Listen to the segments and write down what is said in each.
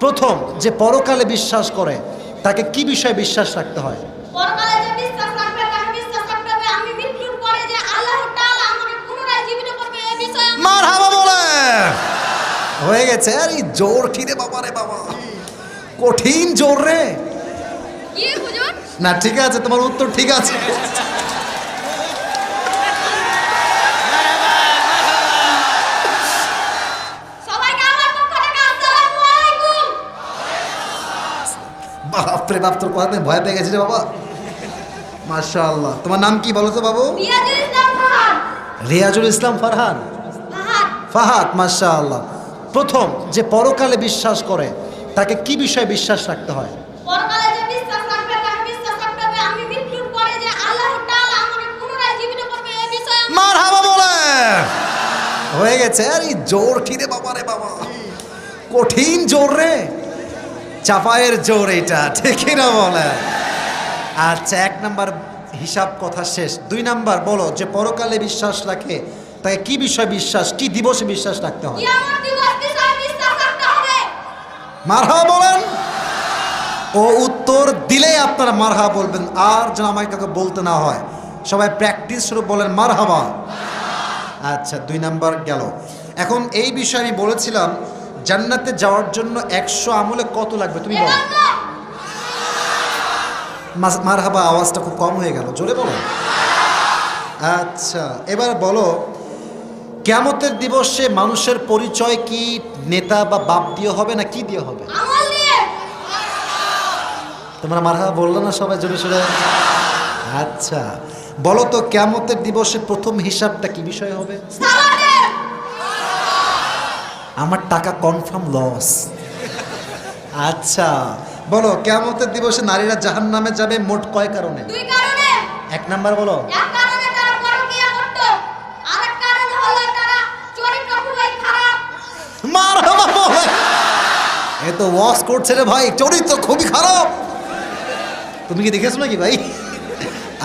প্রথম যে পরকালে বিশ্বাস করে তাকে কি বিষয়ে বিশ্বাস রাখতে হয়? মার হাবা? বলে। হয়ে গেছে আর এই জোর কি রে বাবা রে বাবা। কঠিন জোর রে। না ঠিক আছে তোমার উত্তর ঠিক আছে। বাপরে বাপ তোর কথা ভয় পেয়ে গেছে রে বাবা। মাশাআল্লাহ। তোমার নাম কি বলো তো বাবু? রিয়াজুল ইসলাম ফারহান। ফাহাদ। ফাহাদ মাশাআল্লাহ। প্রথম যে পরকালে বিশ্বাস করে তাকে কি বিষয়ে বিশ্বাস রাখতে হয়? আল্লাহ মার হাবা বলে। হয়ে গেছে। আর এই জোর কি রে বাবা রে বাবা। কঠিন জোর রে। চাপায়ের জোর এটা ঠিকই না বলে? আচ্ছা এক নাম্বার হিসাব কথা শেষ। দুই নাম্বার বলো যে পরকালে বিশ্বাস রাখে তাকে কি বিষয়ে বিশ্বাস কি দিবসে বিশ্বাস রাখতে হয়? হবে। মারহা বলেন। ও উত্তর দিলেই আপনারা মারহা বলবেন আর যেন আমাকে কাউকে বলতে না হয়। সবাই প্র্যাকটিস শুরু বলেন মারহাবা আচ্ছা দুই নাম্বার গেল। এখন এই বিষয়ে আমি বলেছিলাম জান্নাতে যাওয়ার জন্য একশো আমলে কত লাগবে তুমি বলো। এজন্য মারহাবা আওয়াজটা খুব কম হয়ে গেল জোরে বলো। আচ্ছা এবার বলো কেমতের দিবসে মানুষের পরিচয় কি নেতা বা বাপ দিয়ে হবে না কি দিয়ে হবে? তোমরা মারহাবা বলল না সবাই জোরে সোরে? আচ্ছা বলো তো কেমতের দিবসে প্রথম হিসাবটা কি বিষয় হবে? আমার টাকা কনফার্ম লস আচ্ছা বলো কেমতের দিবসে নারীরা জাহান নামে যাবে মোট কয় কারণে? এক নাম্বার বলো। এ তো ওয়াশ করছে রে ভাই চরিত্র খুবই খারাপ। তুমি কি দেখেছ নাকি ভাই?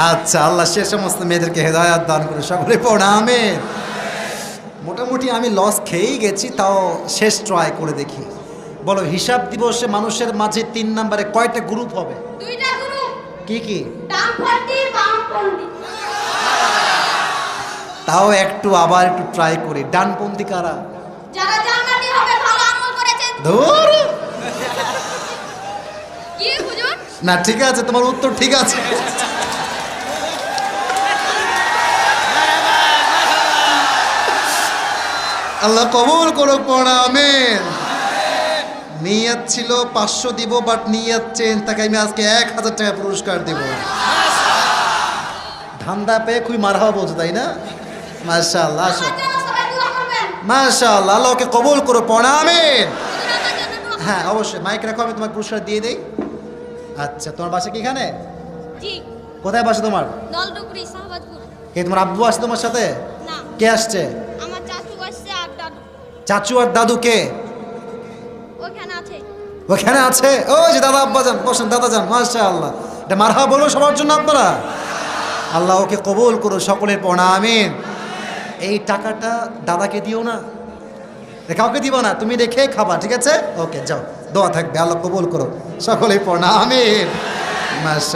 আচ্ছা আল্লাহ সে সমস্ত মেয়েদেরকে হেদায়াত দান করে সকলে প্রণামে মোটামুটি আমি লস খেয়েই গেছি তাও শেষ ট্রাই করে দেখি। বলো হিসাব দিবসে মানুষের মাঝে তিন নম্বরে কয়টা গ্রুপ হবে? কি কি? তাও একটু আবার একটু ট্রাই করি। ডানপন্থী কারা? না ঠিক আছে তোমার উত্তর ঠিক আছে। আল্লাহ কবুল করো পড়া আমেন। নিয়ত ছিল পাঁচশো দিব বাট নিয়ত চেন তাকে আমি আজকে এক হাজার টাকা পুরস্কার দেব। ধান্দা পেয়ে খুবই মারহাবা বলছো তাই না? মাশাআল্লাহ আসো। মাশাআল্লাহ আল্লাহকে কবুল করো পড়া আমেন। হ্যাঁ অবশ্যই মাইক রাখো আমি তোমার পুরস্কার দিয়ে দেই। আচ্ছা তোমার বাসা কি এখানে? কোথায় বাসা তোমার? কে তোমার আব্বু আসছে তোমার সাথে? কে আসছে আমার চাচু আসছে আর দাদু চাচু আর দাদু কে? ওখানে আছে। ও যে দাদা আব্বা যান বসেন দাদা যান মাসা আল্লাহ এটা মারহা বলো সবার জন্য আপনারা। আল্লাহ ওকে কবুল করো সকলের পড়া আমিন। এই টাকাটা দাদাকে দিও না। কাউকে দিব না তুমি রেখে খাবা ঠিক আছে? ওকে যাও দোয়া থাকবে আল্লাহ কবুল করো সকলের পড়া আমিন। মাশা